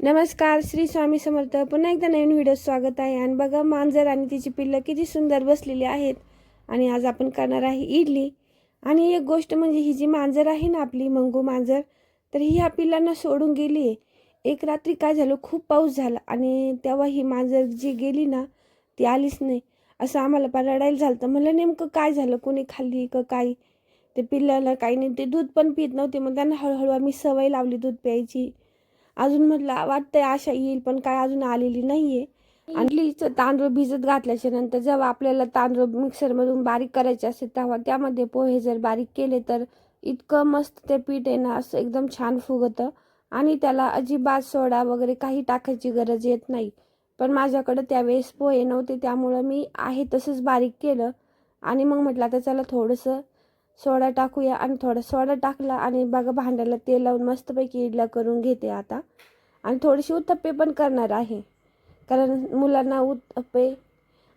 नमस्कार श्री स्वामी समर्थ. पुन्हा एकदा नवीन व्हिडिओ स्वागत आहे. आणि बघा मांजर आणि तिची पिल्लं किती सुंदर बसलेली आहेत. आणि आज आपण करणार आहे इडली. आणि एक गोष्ट म्हणजे ही जी मांजर आहे ना आपली मंगू मांजर तर ही ह्या पिल्लांना सोडून गेली आहे. एक रात्री काय झालं खूप पाऊस झाला. आणि तेव्हा ही मांजर जी गेली ना ती आलीच नाही. असं आम्हाला पण रडायला झालं तर म्हणलं नेमकं काय झालं? कोणी खाल्ली का काय? ते पिल्लाला काही नाही. ते दूध पण पित नव्हते. मग त्यांना हळूहळू आम्ही सवय लावली दूध प्यायची. अजून म्हटलं वाटतंय आशा येईल पण काय अजून आलेली नाहीये. आणि तांदूळ भिजत घातल्याच्या नंतर जेव्हा आपल्याला तांदूळ मिक्सरमधून बारीक करायचे असते तेव्हा त्यामध्ये पोहे जर बारीक केले तर इतकं मस्त ते पीठ आहे ना असं एकदम छान फुगतं. आणि त्याला अजिबात सोडा वगैरे काही टाकायची गरज येत नाही. पण माझ्याकडं त्यावेळेस पोहे नव्हते त्यामुळं मी आहे तसंच बारीक केलं. आणि मग म्हटलं आता चला थोडंसं सोडा टाकूया आणि थोडा सोडा टाकला आणि बघा भांड्याला तेल लावून मस्तपैकी इडल्या करून घेते आता. आणि थोडीशी उत्तप्पे पण करणार आहे. कारण मुलांना उत्तप्पे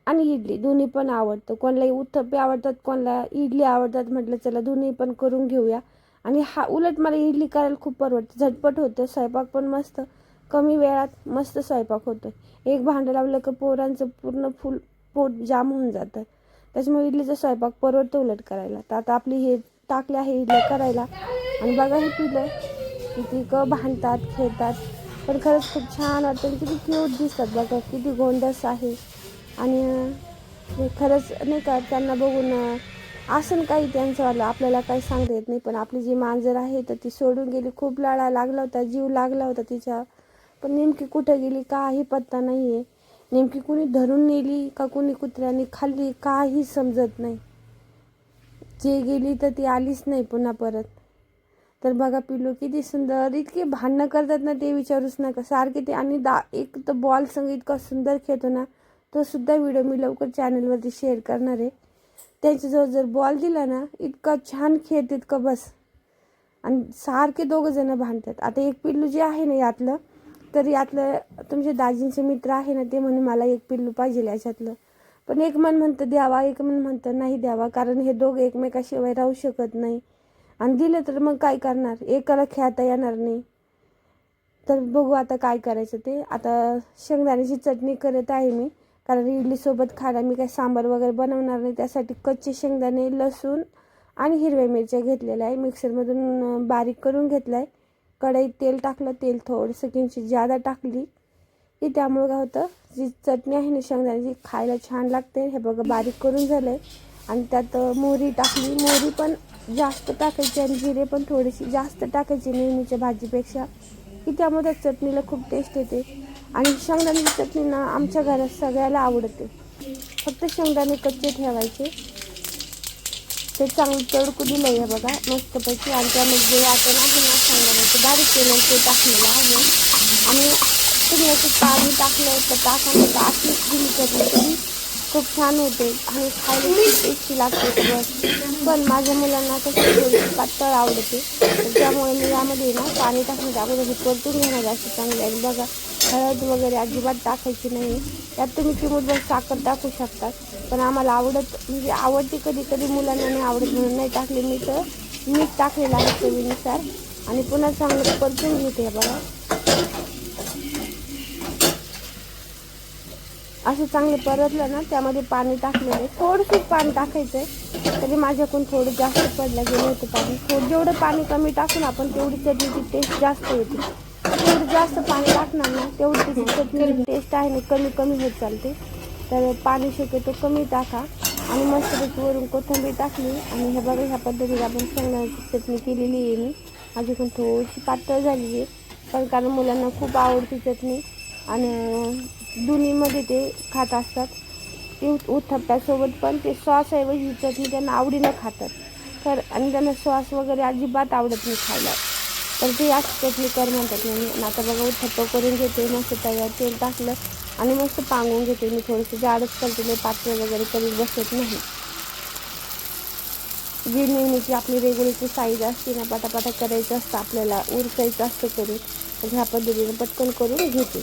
आणि इडली दोन्ही पण आवडतं. कोणालाही उत्तप्पे आवडतात कोणाला इडली आवडतात म्हटलं चला दोन्ही पण करून घेऊया. आणि हा उलट मला इडली करायला खूप परवडतं. झटपट होतं स्वयंपाक पण मस्त कमी वेळात मस्त स्वयंपाक होतो एक भांडं लावलं की पोरांचं पूर्ण फुल पोट जाम होऊन जातं. त्याच्यामुळे इडलीचा स्वयंपाक परवडतो उलट करायला. तर आता आपली हे टाकले आहे इडल्या करायला. आणि बघा हे पिलं. किती क भांडतात खेळतात. पण खरंच खूप छान वाटतं. आणि किती क्यूट दिसतात बघा. किती गोंडस आहे. आणि खरंच नाही का त्यांना बघून आसन असं काही त्यांचं वालं आपल्याला काही सांगता येत नाही. पण आपली जी मांजर आहे तर ती सोडून गेली. खूप लाळा लागला होता. जीव लागला होता तिच्या. पण नेमकी कुठं गेली? काही पत्ता नाही आहे नेमकी कुणी धरून नेली का कुणी कुत्र्याने खाल्ली काही समजत नाही. जे गेली तर ती आलीच नाही पुन्हा परत. तर बघा पिल्लू किती सुंदर. इतके भांडणं करतात ना ते विचारूच नका. सारखे ते आणि दा एक तर बॉल संग इतका सुंदर खेळतो ना तो सुद्धा व्हिडिओ मी लवकर चॅनलवरती शेअर करणार आहे. त्यांच्याजवळ जर बॉल दिला ना इतका छान खेळत इतकं बस. आणि सारखे दोघं जण भांडतात. आता एक पिल्लू जे आहे ना यातलं तर यातलं तुमचे दाजींचे मित्र आहे ना ते म्हणे मला एक पिल्लू पाहिजे याच्यातलं. पण एक मन म्हणतं द्यावा. एक मन म्हणतं नाही द्यावा. कारण हे दोघं एकमेकाशिवाय राहू शकत नाही. आणि दिलं तर मग काय करणार? एकाला खेळता येणार नाही. तर बघू आता काय करायचं ते. आता शेंगदाण्याची चटणी करत आहे मी. कारण इडलीसोबत खायला मी काय सांबार वगैरे बनवणार नाही. त्यासाठी कच्चे शेंगदाणे लसूण आणि हिरव्या मिरच्या घेतलेल्या आहे. मिक्सरमधून बारीक करून घेतलं आहे कढईत तेल टाकलं तेल थोडंसं किंचित जादा टाकली. की त्यामुळं काय होतं जी चटणी आहे ना शेंगदाण्याची खायला छान लागते. हे बघा बारीक करून झालं आहे आणि त्यात मोहरी टाकली. मोहरी पण जास्त टाकायची आणि जिरे पण थोडीशी जास्त टाकायची नेहमीच्या भाजीपेक्षा. की त्यामुळे त्या चटणीला खूप टेस्ट येते. आणि शेंगदाण्याची चटणी ना आमच्या घरात सगळ्याला आवडते. फक्त शेंगदाणे कच्चे ठेवायचे. ते चांगलं तडकू दिलं आहे बघा. मस्तपैकी आणि त्यामध्ये वाटण आहे ना शेंगदाण्याचं बारीक केलं ते टाकलेलं आहे. आणि तुम्ही याचं पाणी टाकलं तर टाकायला तर अशीच दिली तरी खूप छान होते आणि खायला लागते बस पण माझ्या मुलांना कसं थोडी पातळ आवडते. त्यामुळे मी यामध्ये ना पाणी टाकून अगोदर परतून घेणार अशी चांगली आणि बघा हळद वगैरे अजिबात टाकायची नाही. त्यात तुम्ही चिमूटभर साखर टाकू शकतात पण आम्हाला आवडत म्हणजे आवडते कधी कधी मुलांना नाही आवडत म्हणून नाही टाकले. मी तर मीठ टाकलेलं आहे चवीनुसार. आणि पुन्हा चांगलं परतून घेते बघा. असं चांगलं परतलं ना त्यामध्ये पाणी टाकलेलं आहे. थोडंसं पाणी टाकायचं आहे तरी माझ्याकडून थोडं जास्त पडलं गेलं होतं पाणी. थोडं जेवढं पाणी कमी टाकून आपण तेवढी चटणीची टेस्ट जास्त येते. थोडं जास्त पाणी टाकणार ना तेवढी तिची चटणीची टेस्ट आहे ना कमी कमी होत चालते. तर पाणी शक्यतो कमी टाका. आणि मस्तपैकी वरून कोथिंबीर टाकली. आणि हे बघा ह्या पद्धतीने आपण शेंगदाण्याची चटणी केलेली आहे मी. अजून थोडीशी पातळ झालेली आहे. पण कारण मुलांना खूप आवडती चटणी. आणि दोन्हीमध्ये ते खात असतात. ते उत्थप्प्यासोबत पण ते सॉसऐवजी ही चटणी त्यांना आवडीनं खातात. तर आणि त्यांना सॉस वगैरे अजिबात आवडत नाही खायला. तर ते याच चटणी कर म्हणतात. मी आता बघा उत्थप्प करून घेते मस्त तव्यावर तेल टाकलं आणि मस्त पांगून घेते मी थोडंसं. जाडच करते मी पात्र वगैरे कधी बसत नाही. जी नेहमीची आपली रेग्युलरची साईज असते ना पटापटा करायचं असतं आपल्याला उरकायचं असतं करून ह्या पद्धतीने पटकन करून घेते.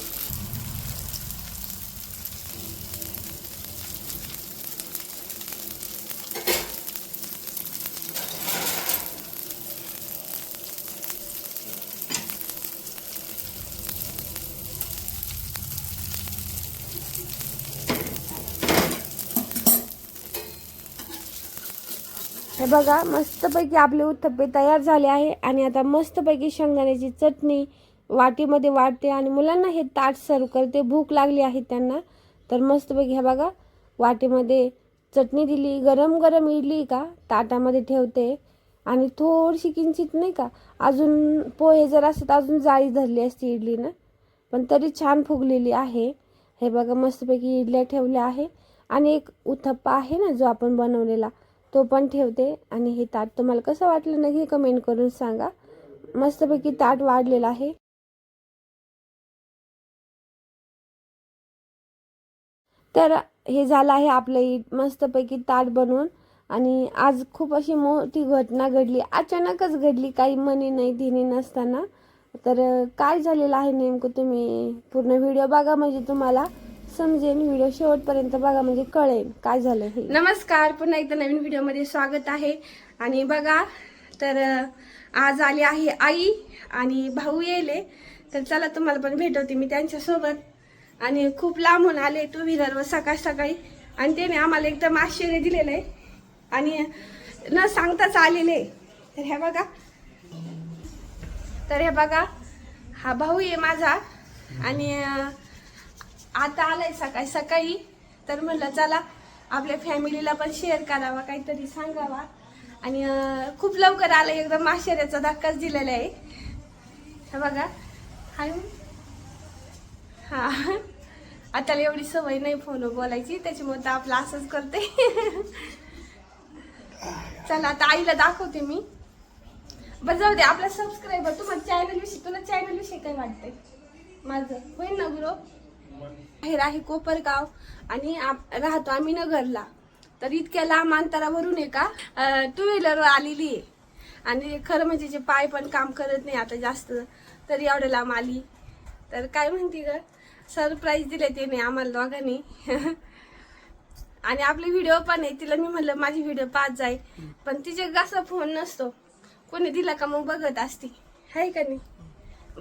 हे बघा मस्तपैकी आपले उत्थप्पे तयार झाले आहे आणि आता मस्तपैकी शेंगदाण्याची चटणी वाटीमध्ये वाटते आणि मुलांना हे ताट सर्व करते. भूक लागली आहे त्यांना. तर मस्तपैकी हे बघा वाटीमध्ये चटणी दिली. गरम गरम इडली का? ताटामध्ये ठेवते. आणि थोडीशी किंचित नाही का? अजून पोहे जर असत अजून जाळी धरली असती इडलीनं. पण तरी छान फुगलेली आहे. हे बघा मस्तपैकी इडल्या ठेवल्या आहे. आणि एक उथप्पा आहे ना जो आपण बनवलेला. तो पण ठेवते. आणि हे ताट तुम्हाला कसं वाटलं नक्की कमेंट करून सांगा. मस्तपैकी ताट वाढलेलं आहे. तर हे झालं आहे आपलं मस्तपैकी ताट बनवून. आणि आज खूप अशी मोठी घटना घडली. अचानकच घडली. काही मनी नाही धिनी नसताना. तर काय झालेलं आहे नेमकं तुम्ही पूर्ण व्हिडिओ बघा म्हणजे तुम्हाला. समजेल. व्हिडिओ शेवटपर्यंत बघा म्हणजे कळेल काय झालं हे. नमस्कार. पुन्हा एकदा नवीन व्हिडिओमध्ये स्वागत आहे. आणि बघा तर आज आली आहे आई आणि भाऊ येले तर चला तुम्हाला पण भेटवते मी त्यांच्यासोबत. आणि खूप लांबून आले टू व्हीलरवर सकाळ सकाळी. आणि त्याने आम्हाला एकदम आश्चर्य दिलेलं आहे. आणि न सांगताच आलेले तर हे बघा. तर हे बघा हा भाऊ आहे माझा. आणि आता आलाय सकाळी सकाळी. तर म्हणलं चला आपल्या फॅमिलीला पण शेअर करावा काहीतरी सांगावा. आणि खूप लवकर आलं एकदम माशेऱ्याचा धक्काच दिलेला आहे. बघा. हाय. हा. आता एवढी सवय नाही फोनवर बोलायची त्याच्यामुळे तर आपलं असंच करते. चला आता आईला दाखवते मी. बरं जाऊ दे आपला सबस्क्राईबर तुम्हाला चॅनल विषयी तुला चॅनल विषयी काय वाटतंय? माझं. होईल ना गुरु? बाहेर आहे कोपरगाव आणि आप- राहतो आम्ही नगरला. तर इतक्या लांब अंतरावरून आहे का? टू व्हीलरवर आलेली आहे. आणि खरं म्हणजे जे पाय पण काम करत नाही आता जास्त तरी एवढ्या लांब आली. तर काय म्हणते ग? सरप्राईज दिले नाही आम्हाला दोघांनी. आणि आपले व्हिडिओ पण आहे. तिला मी म्हणलं माझी व्हिडिओ पाच जाय. पण तिचे कसा फोन नसतो. कोणी दिला का मग बघत असती. आहे का नाही?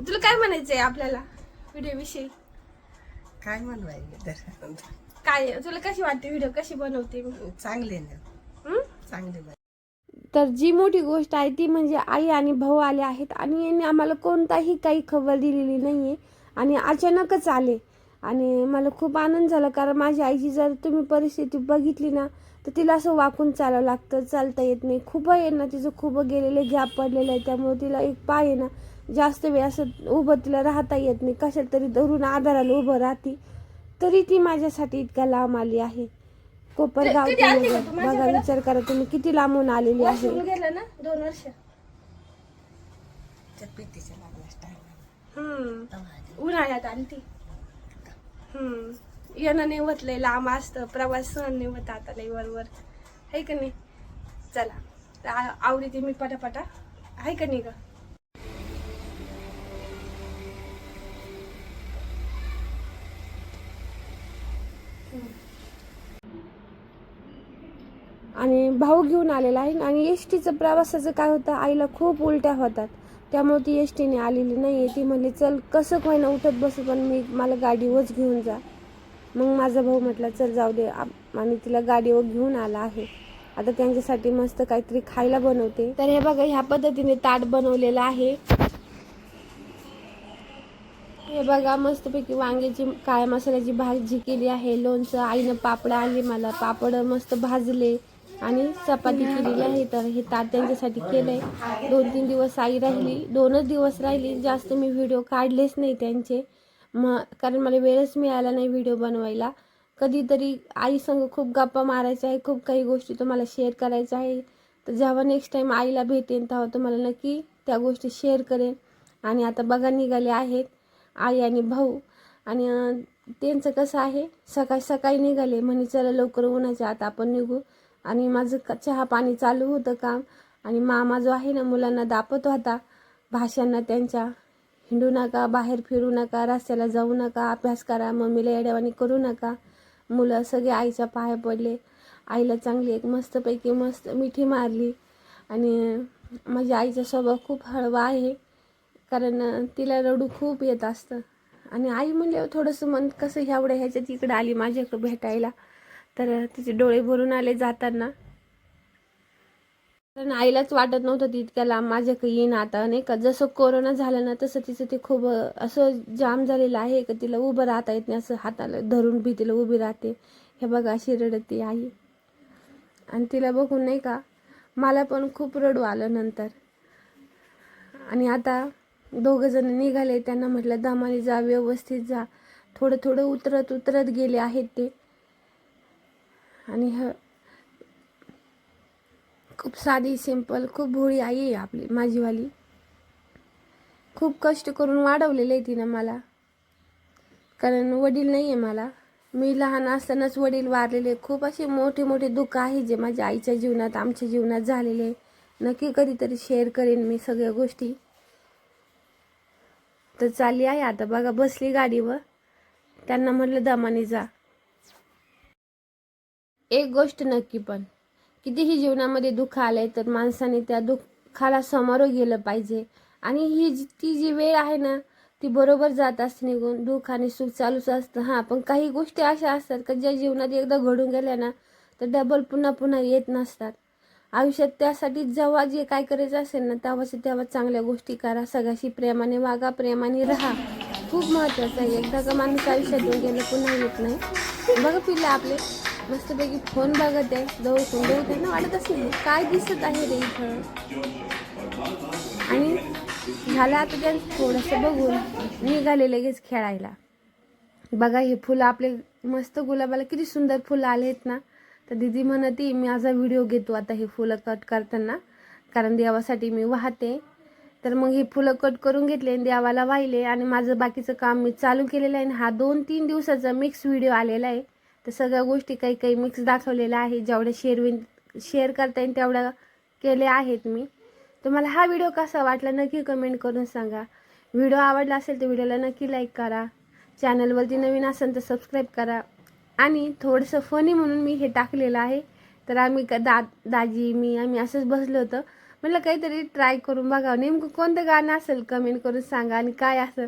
तुला काय म्हणायचं आहे आपल्याला? व्हिडिओ विषयी? काय म्हणवायचं तर काय तुला कशी वाटते व्हिडिओ कशी बनवते? मी चांगले ना. हं? चांगले बन- तर जी मोठी गोष्ट आहे ती म्हणजे आई आणि भाऊ आले आहेत आणि यांनी आम्हाला कोणताही काही खबर दिलेली नाही आहे आणि अचानकच आले. आणि मला खूप आनंद झाला कारण माझ्या आईची जर तुम्ही परिस्थिती बघितली ना तर तिला असं वाकून चालावं लागतं चालता येत नाही. खूप आहे ना तिचं खूप गेलेले गॅप पडलेलं आहे. त्यामुळे तिला एक पाय आहे ना जास्त वेळ असं उभं तिला राहता येत नाही. कशात तरी धरून आधाराला उभं राहते. तरी ती माझ्यासाठी इतक्या लांब आली आहे. कोपरगाव बघा? विचार करा तुम्ही किती लांबून आलेली आहे. हो. गेलं ना दोन वर्ष. उन्हाळ्यात आली ती हम्म. येणं नाही होत लय लांब असतं. प्रवास सहन नाही होत आता लय वरवर. आहे का नाही? चला. आवडीते मी पटापटा. आहे का नाही ग? आणि भाऊ घेऊन आलेला आहे. आणि एस टीचं प्रवासाचं काय होतं आईला खूप उलट्या होतात. त्यामुळे ती एस टीने आलेली नाही आहे ती म्हणली चल कसं काय ना उठत बसू पण मी मला गाडीवरच घेऊन जा. मग माझा भाऊ म्हटला चल जाऊ दे. आणि तिला गाडीवर घेऊन आला आहे. आता त्यांच्यासाठी मस्त काहीतरी खायला बनवते. तर हे बघा ह्या पद्धतीने ताट बनवलेलं आहे. हे बघा मस्तपैकी वांग्याची काळ्या मसाल्याची भाजी केली आहे. लोणचं आईनं पापड आले मला. पापड मस्त भाजले आणि चपाती केलेली आहे. तर हे ताट त्यांच्यासाठी केलंय. दोन तीन दिवस आई राहिली. दोनच दिवस राहिली. जास्त मी व्हिडिओ काढलेच नाही त्यांचे. मग कारण मला वेळच मिळाला नाही व्हिडिओ बनवायला. कधीतरी आई संग खूप गप्पा मारायच्या आहे खूप काही गोष्टी तुम्हाला शेअर करायच्या आहे तर जेव्हा नेक्स्ट टाईम आईला भेटेन तेव्हा तुम्हाला नक्की त्या गोष्टी शेअर करेन. आणि आता बघा निघाले आहेत. आई आणि भाऊ. आणि त्यांचं कसं आहे सकाळी सकाळी निघाले म्हणे चला लवकर उन्हाच्या आत आपण निघू. आणि माझं चहा पाणी चालू होतं काम. आणि मामा जो आहे ना मुलांना दापत होता. भाषांना त्यांच्या हिंडू नका बाहेर फिरू नका रस्त्याला जाऊ नका अभ्यास करा मम्मीला येड्यावानी करू नका. मुलं सगळे आईच्या पाया पडले. आईला चांगली एक मस्तपैकी मस्त मिठी मारली. आणि माझ्या आईचा स्वभाव खूप हळवा आहे. कारण तिला रडू खूप येत असतं. आणि आई म्हणल्यावर थोडंसं मन कसं ह्यावडं ह्याच्यात इकडं आली माझ्याकडं भेटायला. तर तिचे डोळे भरून आले जाताना. कारण आईलाच वाटत नव्हतं ती इतक्या लांब माझ्याकडे येईन आता नाही का? जसं कोरोना झालं ना तसं तिचं ते खूप असं जाम झालेलं आहे का? तिला उभं राहता येत नाही असं हाताला धरून भीतीला उभी राहते. हे बघा अशी रडते आई. आणि तिला बघून नाही का मला पण खूप रडू आलं नंतर. आणि आता दोघं जण निघाले. त्यांना म्हटलं दमाने जा व्यवस्थित जा. थोडं थोडं उतरत उतरत गेले आहेत ते. आणि ह खूप साधी सिंपल खूप भोळी आई आहे आपली माझीवाली. खूप कष्ट करून वाढवलेलं आहे तिनं मला. कारण वडील नाही आहे मला. मी लहान असतानाच वडील वारलेले. खूप असे मोठे मोठे दुःख आहे जे माझ्या आईच्या जीवनात आमच्या जीवनात झालेले नक्की कधीतरी शेअर करेन मी सगळ्या गोष्टी. तर चालली आहे आता. बघा बसली गाडीवर. त्यांना म्हटलं दमाने जा. एक गोष्ट नक्की पण कितीही जीवनामध्ये दुःख आलंय तर माणसाने त्या दुःखाला समोर गेलं पाहिजे. आणि ही जी ती जी वेळ आहे ना ती बरोबर जात असते निघून. दुःख आणि सुख चालूच असतं. हां पण काही गोष्टी अशा असतात का ज्या जीवनात एकदा घडून गेल्या ना तर डबल पुन्हा पुन्हा येत नसतात. आयुष्यात त्यासाठी जेव्हा जे काय करायचं असेल ना तेव्हाच तेव्हा चांगल्या गोष्टी करा. सगळ्याशी प्रेमाने वागा प्रेमाने राहा. खूप महत्त्वाचं आहे. एकदा का माणूस आयुष्यातून गेलं पुन्हा येत नाही. बघा पिल्ला आपले. मस्तपैकी फोन बघत आहे. जवळ जवळ त्यांना वाटत असेल. काय दिसत आहे रे इथं? आणि झालं आता त्या थोडंसं बघून. निघाले लगेच खेळायला. बघा हे फुलं आपले मस्त गुलाबाला किती सुंदर फुलं आले आहेत ना. तर दीदी म्हणते मी माझा व्हिडिओ घेतो. आता हे फुलं कट करताना कारण देवासाठी मी वाहते. तर मग हे फुलं कट करून घेतले आणि देवाला वाहिले आणि माझं बाकीचं काम मी चालू केलेलं आहे. आणि हा दोन तीन दिवसाचा मिक्स व्हिडिओ आलेला आहे. तर सगळ्या गोष्टी काही काही मिक्स दाखवलेल्या आहे. जेवढ्या शेअरविन शेअर करता येईल तेवढ्या केल्या आहेत मी. तुम्हाला हा व्हिडिओ कसा वाटला नक्की कमेंट करून सांगा. व्हिडिओ आवडला असेल तर व्हिडिओला नक्की लाईक करा. चॅनलवरती नवीन असेल तर सबस्क्राईब करा. आणि थोडंसं फनी म्हणून मी हे टाकलेलं आहे. तर आम्ही क- दा दाजी मी आम्ही असंच बसलो होतं. म्हटलं काहीतरी ट्राय करून बघावं. नेमकं कोणतं गाणं असेल कमेंट करून सांगा आणि काय असं.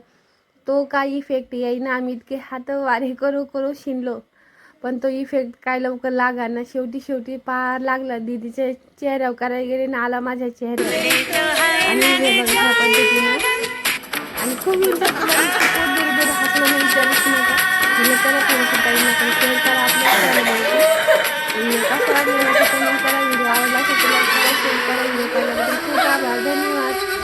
तो काय इफेक्ट येईना आम्ही इतके हात वारे करू करू शिनलो. पण तो इफेक्ट काय लवकर लागा ना शेवटी शेवटी पार लागला. दीदीच्या चेहऱ्यावर करायला गेले ना आला माझ्या चेहऱ्यावर. आणि बघा खूप तुला इतकं करा थोडंसं काही नका शेअर करा आपल्या चॅनलवरती. वाटलं कमेंट करा व्हिडिओ आवडला असेल तर लाईक करा शेअर करा व्हिडिओ पाहिल्याबद्दल खूप आभार. धन्यवाद.